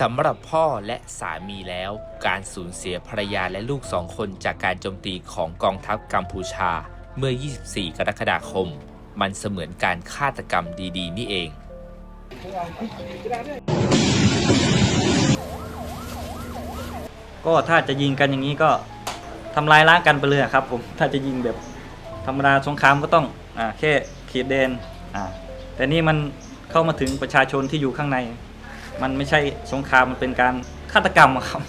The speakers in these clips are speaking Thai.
สำหรับพ่อและสามีแล้ว การสูญเสียภรรยาและลูกสองคนจากการโจมตีของกองทัพกัมพูชา เมื่อ 24 กรกฎาคม มันเสมือนการฆาตกรรมดีๆ นี่เอง ก็ถ้าจะยิงกันอย่างนี้ก็ทำลายล้างกันไปเลยครับผมถ้าจะยิงแบบธรรมดาสงครามก็ต้องอ่าแค่ขีดแดนอ่าแต่นี่มันเข้ามาถึงประชาชนที่อยู่ข้างใน มันไม่ใช่สงครามมันเป็นการฆาตกรรมอะครับ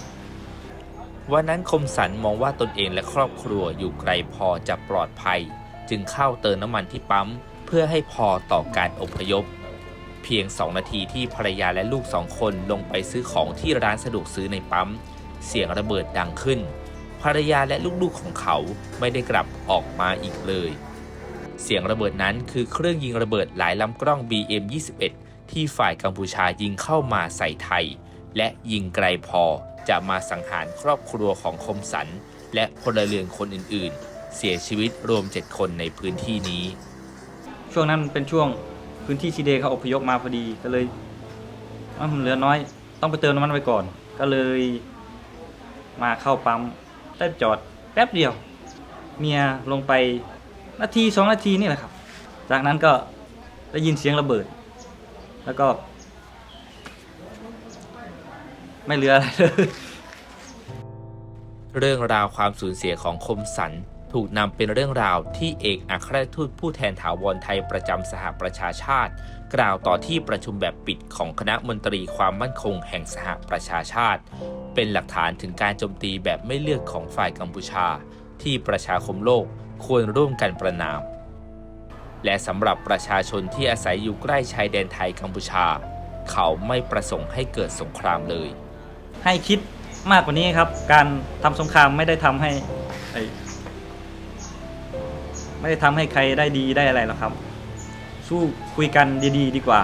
วันนั้นคมสันมองว่าตนเองและครอบครัวอยู่ไกลพอจะปลอดภัย จึงเข้าเติมน้ำมันที่ปั๊ม เพื่อให้พอต่อการอพยพ เพียง2นาทีที่ภรรยาและลูกสองคนลงไปซื้อของที่ร้านสะดวกซื้อในปั๊ม เสียงระเบิดดังขึ้น ภรรยาและลูกๆของเขาไม่ได้กลับออกมาอีกเลย เสียงระเบิดนั้นคือเครื่องยิงระเบิดหลายลำกล้อง BM21 ที่ฝ่ายกัมพูชายิงเข้ามาใส่ไทย และยิงไกลพอจะมาสังหารครอบครัวของคมสัน และพลเรือนคนอื่นๆ เสียชีวิตรวม 7 คนในพื้นที่นี้ ช่วงนั้นเป็นช่วงพื้นที่ซีเดเขาอพยพมาพอดีก็เลยอ้าวมันเหลือน้อย ต้องไปเติมน้ำมันไว้ก่อน ก็เลยมาเข้าปั๊มได้จอดแป๊บเดียว เมียลงไปนาทีสองนาทีนี่แหละครับ จากนั้นก็ได้ยินเสียงระเบิด แล้วก็ ไม่เหลืออะไรเลย เรื่องราวความสูญเสียของคมสันถูกนำเป็นเรื่องราวที่เอกอัครราชทูตผู้แทนถาวรไทยประจำสหประชาชาติ กล่าวต่อที่ประชุมแบบปิดของคณะมนตรีความมั่นคงแห่งสหประชาชาติ เป็นหลักฐานถึงการโจมตีแบบไม่เลือกของฝ่ายกัมพูชา ที่ประชาคมโลกควรร่วมกันประนาม และสำหรับประชาชนที่อาศัยอยู่ใกล้ชายแดนไทยกัมพูชา เขาไม่ประสงค์ให้เกิดสงครามเลย ให้คิดมากกว่านี้ครับ การทำสงครามไม่ได้ทำให้ไม่ได้ทำให้ใครได้ดีได้อะไรหรอกครับ สู้คุยกันดีๆดีกว่า